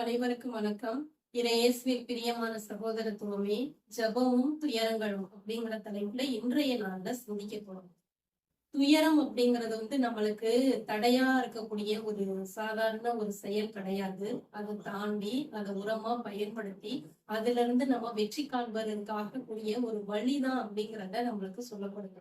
அனைவருக்கும் வணக்கம். இறையேசுவில் பிரியமான சகோதரத்துவமே ஜபமும் துயரங்களும் அப்படிங்கிற தலைப்புல இன்றைய நாள்ல சிந்திக்க போறோம். துயரம் அப்படிங்கிறது வந்து நம்மளுக்கு தடையா இருக்கக்கூடிய ஒரு சாதாரண ஒரு செயல் கிடையாது. அதை தாண்டி அதை உரமா பயன்படுத்தி அதுல இருந்து நம்ம வெற்றி காண்பதற்காக கூடிய ஒரு வழிதான் அப்படிங்கிறத நம்மளுக்கு சொல்லப்படுது.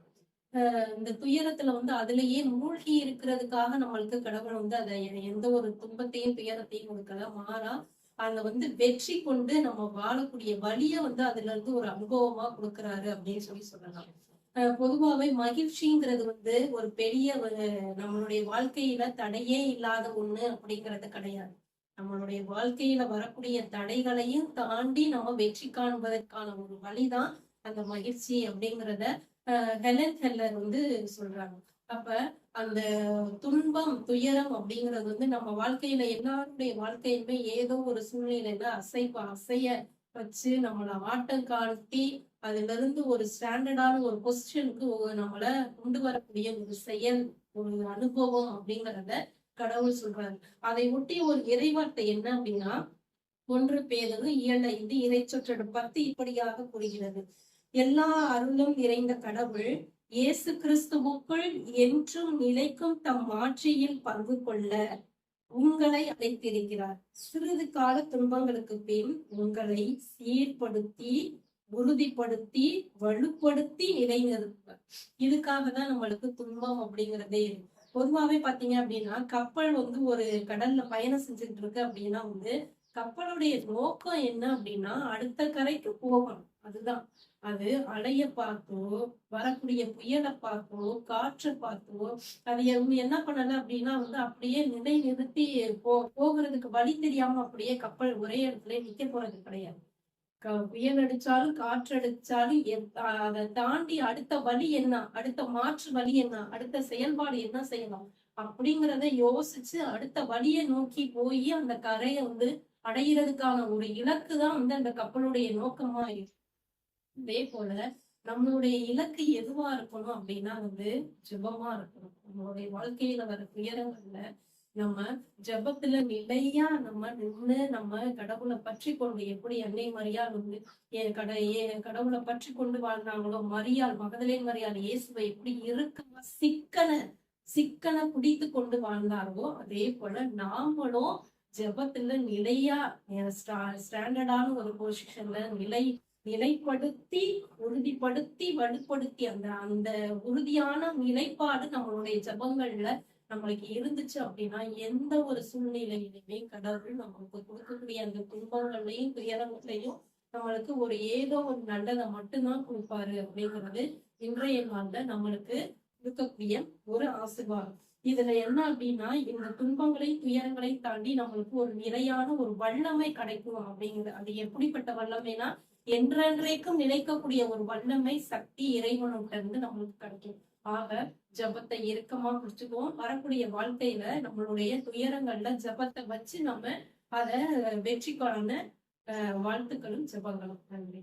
இந்த துயரத்துல வந்து அதுலயே மூழ்கி இருக்கிறதுக்காக நம்மளுக்கு கடவுள் வந்து அதை எந்த ஒரு துன்பத்தையும் துயரத்தையும் கொடுக்கல. மாறா அதை வந்து வெற்றி கொண்டு நம்ம வாழக்கூடிய வழிய வந்து அதுல இருந்து ஒரு அனுபவமா கொடுக்கறாரு அப்படின்னு சொல்லி சொல்லலாம். ஆஹ் பொதுவாவே மகிழ்ச்சிங்கிறது வந்து ஒரு பெரிய ஒரு நம்மளுடைய வாழ்க்கையில தடையே இல்லாத ஒண்ணு அப்படிங்கிறது கிடையாது. நம்மளுடைய வாழ்க்கையில வரக்கூடிய தடைகளையும் தாண்டி நம்ம வெற்றி காண்பதற்கான ஒரு வழிதான் அந்த மகிழ்ச்சி அப்படிங்கிறத ஹெலன் ஹெல்லர் வந்து சொல்றாங்க. அப்ப அந்த துன்பம் துயரம் அப்படிங்கிறது வந்து நம்ம வாழ்க்கையில எல்லாருடைய வாழ்க்கையுமே ஏதோ ஒரு சூழ்நிலையில அசைப்ப அசைய வச்சு நம்மள ஆட்டம் காட்டி அதுல இருந்து ஒரு ஸ்டாண்டர்டான ஒரு பொசிஷனுக்கு நம்மள கொண்டு வரக்கூடிய ஒரு செயல் ஒரு அனுபவம் அப்படிங்கிறத கடவுள் சொல்றாரு. அதை ஒட்டி ஒரு இறைவார்த்தை என்ன அப்படின்னா ஒன்று பேரது இயல இது இறைச்சொற்றோட பத்து இப்படியாக கூறுகிறது. எல்லா அருளும் நிறைந்த கடவுள் இயேசு கிறிஸ்துவுக்குள் என்றும் நிலைக்கும் தம் ஆட்சியில் பங்கு கொள்ள உங்களை அழைத்திருக்கிறார். சிறிது கால துன்பங்களுக்கு பின் உங்களை சீர்படுத்தி உறுதிப்படுத்தி வலுப்படுத்தி நிலைநிறுத்துவார் இதுக்காக தான் நம்மளுக்கு துன்பம் அப்படிங்கிறதே இருக்கு. பொதுவாவே அப்படின்னா கப்பல் வந்து ஒரு கடல்ல பயணம் செஞ்சுட்டு இருக்கு அப்படின்னா வந்து கப்பலுடைய நோக்கம் என்ன அப்படின்னா அடுத்த கரைக்கு போகணும். அதுதான். அது அலைய பார்த்தோ வரக்கூடிய புயலை பார்த்தோ காற்றை பார்த்தோ அதை என்ன பண்ணல அப்படின்னா வந்து அப்படியே நிலை நிறுத்தி போ போகிறதுக்கு வழி தெரியாம அப்படியே கப்பல் ஒரே இடத்துல நிக்க போறது கிடையாது. புயல் அடிச்சாலும் காற்று அடிச்சாலும் அதை தாண்டி அடுத்த வழி என்ன? அடுத்த மாற்று வழி என்ன? அடுத்த செயல்பாடு என்ன செய்யலாம் அப்படிங்கிறத யோசிச்சு அடுத்த வழியை நோக்கி போய் அந்த கரையை வந்து அடையிறதுக்கான ஒரு இலக்கு தான் வந்து அந்த கப்பலுடைய நோக்கமா இருக்கு அதே போல நம்மளுடைய இலக்கு எதுவா இருக்கணும் அப்படின்னா வந்து ஜபமா இருக்கணும். நம்மளுடைய வாழ்க்கையில வர துயரங்கள்ல நம்ம ஜபத்துல நிலையா நம்ம நின்று நம்ம கடவுளை பற்றி கொண்டு எப்படி அன்னை மரியாள் வந்து என் கட என் கடவுளை பற்றி கொண்டு வாழ்ந்தாங்களோ மரியாள் மகதலே மரியாள் இயேசுவை எப்படி இருக்க சிக்கன சிக்கனை பிடித்து கொண்டு வாழ்ந்தார்களோ அதே போல நாமளும் ஜபத்துல நிலையா ஸ்டாண்டர்டான ஒரு பொசிஷன்ல நிலை நிலைப்படுத்தி உறுதிப்படுத்தி வலுப்படுத்தி அந்த அந்த உறுதியான நிலைப்பாடு நம்மளுடைய ஜபங்கள்ல நம்மளுக்கு இருந்துச்சு அப்படின்னா எந்த ஒரு சூழ்நிலையிலுமே கடவுள் நம்மளுக்கு கொடுக்கக்கூடிய அந்த துன்பங்களையும் துயரங்களையும் நம்மளுக்கு ஒரு ஏதோ ஒரு நல்லதை மட்டும்தான் கொடுப்பாரு அப்படிங்கிறது இன்றைய நாள்ல நம்மளுக்கு இருக்கக்கூடிய ஒரு ஆசிர்வாதம். இதுல என்ன அப்படின்னா இந்த துன்பங்களை துயரங்களை தாண்டி நம்மளுக்கு ஒரு நிலையான ஒரு வல்லமை கிடைக்கும் அப்படிங்கிறது. அது எப்படிப்பட்ட வல்லமைனா என்றென்றைக்கும் நிலைக்கக்கூடிய ஒரு வல்லமை சக்தி இறைவனுட்ட இருந்து நம்மளுக்கு கிடைக்கும். ஆக ஜபத்தை இறுக்கமா பிடிச்சுக்குவோம் வரக்கூடிய வாழ்க்கையில நம்மளுடைய துயரங்கள்ல ஜபத்தை வச்சு நம்ம அதை வெற்றிக்கான வாழ்த்துக்களும் ஜபங்களும். நன்றி.